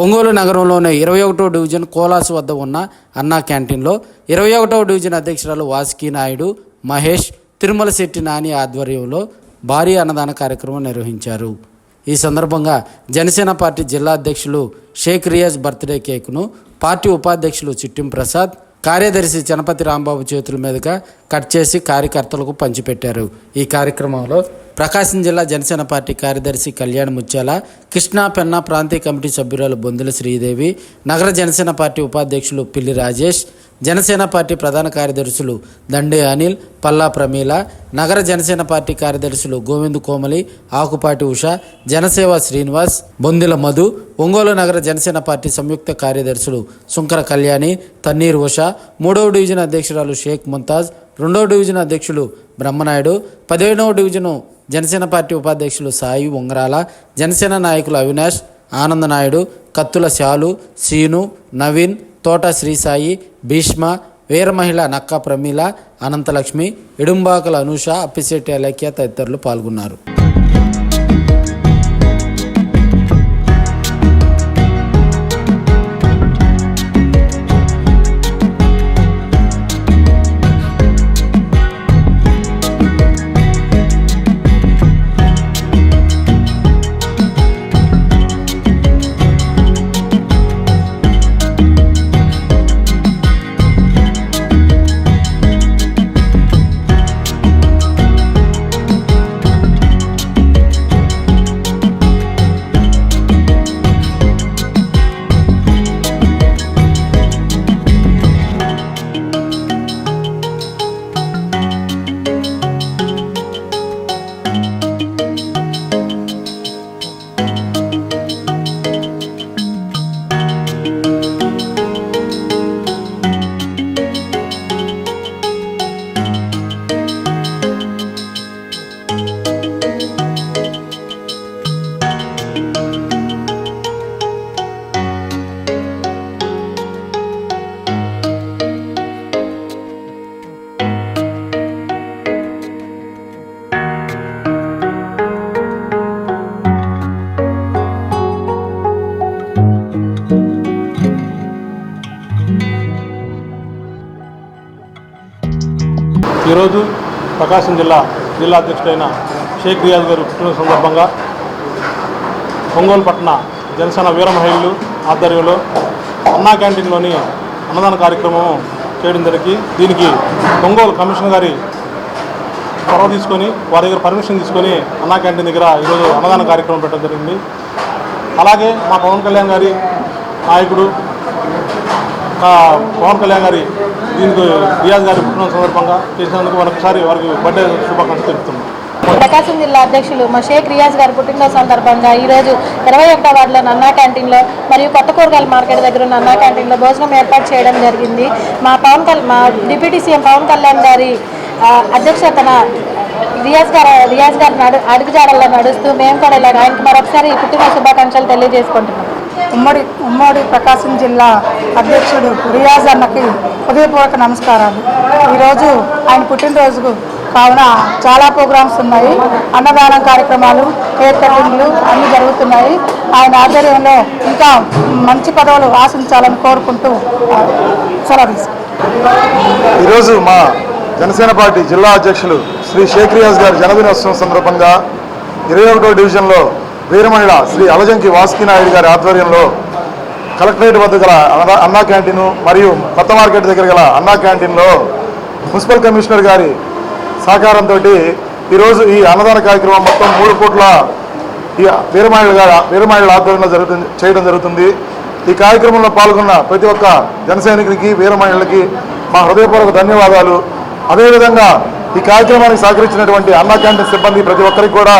ఒంగోలు నగరంలోని ఇరవై ఒకటో డివిజన్ కోలాస్ వద్ద ఉన్న అన్నా క్యాంటీన్లో ఇరవై ఒకటో డివిజన్ అధ్యక్షురాలు వాసుకి నాయుడు మహేష్ తిరుమల శెట్టి నాని ఆధ్వర్యంలో భారీ అన్నదాన కార్యక్రమం నిర్వహించారు. ఈ సందర్భంగా జనసేన పార్టీ జిల్లా అధ్యక్షులు షేక్ రియాజ్ బర్త్డే కేక్ను పార్టీ ఉపాధ్యక్షులు చిట్టిం ప్రసాద్ కార్యదర్శి చనపతి రాంబాబు చేతుల మీదుగా కట్ చేసి కార్యకర్తలకు పంచిపెట్టారు. ఈ కార్యక్రమంలో ప్రకాశం జిల్లా జనసేన పార్టీ కార్యదర్శి కళ్యాణ్ ముత్యాల కృష్ణా పెన్నా ప్రాంతీయ కమిటీ సభ్యురాలు బొందుల శ్రీదేవి నగర జనసేన పార్టీ ఉపాధ్యక్షులు పిల్లి రాజేష్ జనసేన పార్టీ ప్రధాన కార్యదర్శులు దండే అనిల్ పల్లా ప్రమీల నగర జనసేన పార్టీ కార్యదర్శులు గోవింద్ కోమలి ఆకుపాటి ఉష జనసేవ శ్రీనివాస్ బొందిల మధు ఒంగోలు నగర జనసేన పార్టీ సంయుక్త కార్యదర్శులు సుంకర కళ్యాణి తన్నీర్ ఉష మూడవ డివిజన్ అధ్యక్షురాలు షేక్ ముంతాజ్ రెండవ డివిజన్ అధ్యక్షులు బ్రహ్మనాయుడు పదిహేనవ డివిజను జనసేన పార్టీ ఉపాధ్యక్షులు సాయి ఉంగరాల జనసేన నాయకులు అవినాష్ ఆనంద నాయుడు కత్తుల శాలు సీను నవీన్ తోట శ్రీసాయి భీష్మ వీరమహిళ నక్క నక్కా ప్రమీల అనంతలక్ష్మి ఇడుంబాకల అనూష అప్పిశెట్టి అలఖ్య తదితరులు పాల్గొన్నారు. ఈరోజు ప్రకాశం జిల్లా జిల్లా అధ్యక్షుడైన షేక్ రియాజ్ గారు పుట్టిన సందర్భంగా ఒంగోలు పట్టణ జనసేన వీరమహిళలు ఆధ్వర్యంలో అన్నా క్యాంటీన్లోని అన్నదాన కార్యక్రమం చేయడం జరిగి దీనికి ఒంగోలు కమిషనర్ గారి చొరవ తీసుకొని వారి దగ్గర పర్మిషన్ తీసుకొని అన్నా క్యాంటీన్ దగ్గర ఈరోజు అన్నదాన కార్యక్రమం పెట్టడం జరిగింది. అలాగే మా పవన్ కళ్యాణ్ గారి నాయకుడు పవన్ కళ్యాణ్ గారి దీనికి రియాజ్ గారి పుట్టిన సందర్భంగా చేసినందుకు మరొకసారి వారికి బర్త్డే శుభాకాంక్షలు తెలుపుతున్నాం. ప్రకాశం జిల్లా అధ్యక్షులు మా షేక్ రియాజ్ గారి పుట్టినరోజు సందర్భంగా ఈరోజు ఇరవై ఒకటో వార్డులో అన్నా క్యాంటీన్లో మరియు కొత్త కూరగాయల మార్కెట్ దగ్గర ఉన్న అన్నా క్యాంటీన్లో భోజనం ఏర్పాటు చేయడం జరిగింది. మా పవన్ కల్ మా డిప్యూటీ సీఎం పవన్ కళ్యాణ్ గారి అధ్యక్షతన రియాజ్ గారు రియాజ్ గారు నడు అడుగుజాడల్లో నడుస్తూ మేము కూడా ఇలా ఆయనకి మరొకసారి పుట్టినరోజు శుభాకాంక్షలు తెలియజేసుకుంటున్నాం. ఉమ్మడి ఉమ్మడి ప్రకాశం జిల్లా అధ్యక్షుడు రియాజ్ అన్నకి హృదయపూర్వక నమస్కారాలు. ఈరోజు ఆయన పుట్టినరోజుకు కావున చాలా ప్రోగ్రామ్స్ ఉన్నాయి. అన్నదానం కార్యక్రమాలు కేక్ కటింగ్లు అన్నీ జరుగుతున్నాయి. ఆయన ఆధ్వర్యంలో ఇంకా మంచి పదవులు ఆశించాలని కోరుకుంటూ సెలవు ఈరోజు మా జనసేన పార్టీ జిల్లా అధ్యక్షులు శ్రీ షేక్ రియాజ్ గారి జన్మదినోత్సవం సందర్భంగా ఇరవై ఒకటో డివిజన్లో వీరమహిళ శ్రీ అలజంకి వాసుకి నాయుడు గారి ఆధ్వర్యంలో కలెక్టరేట్ వద్ద గల అన్నా- అన్నా మరియు కొత్త మార్కెట్ దగ్గర గల అన్నా క్యాంటీన్లో మున్సిపల్ కమిషనర్ గారి సహకారంతో ఈరోజు ఈ అన్నదాన కార్యక్రమం మొత్తం మూడు కోట్ల ఈ వీరమహిళ గారి వీరమహిళల ఆధ్వర్యంలో జరుగుతుంది చేయడం జరుగుతుంది. ఈ కార్యక్రమంలో పాల్గొన్న ప్రతి ఒక్క జన సైనికునికి మా హృదయపూర్వక ధన్యవాదాలు. అదేవిధంగా ఈ కార్యక్రమానికి సహకరించినటువంటి అన్నా క్యాంటీన్ సిబ్బంది ప్రతి ఒక్కరికి కూడా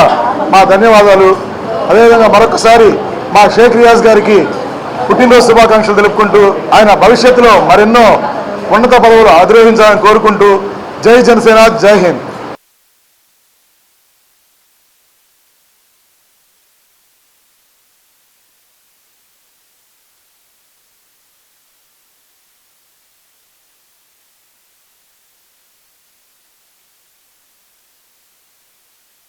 మా ధన్యవాదాలు. అదేవిధంగా మరొకసారి మా షేక్ రియాజ్ గారికి పుట్టినరోజు శుభాకాంక్షలు తెలుపుకుంటూ ఆయన భవిష్యత్తులో మరెన్నో ఉన్నత పదవులు అధిరోహించాలని కోరుకుంటూ జై జనసేన జై హింద్.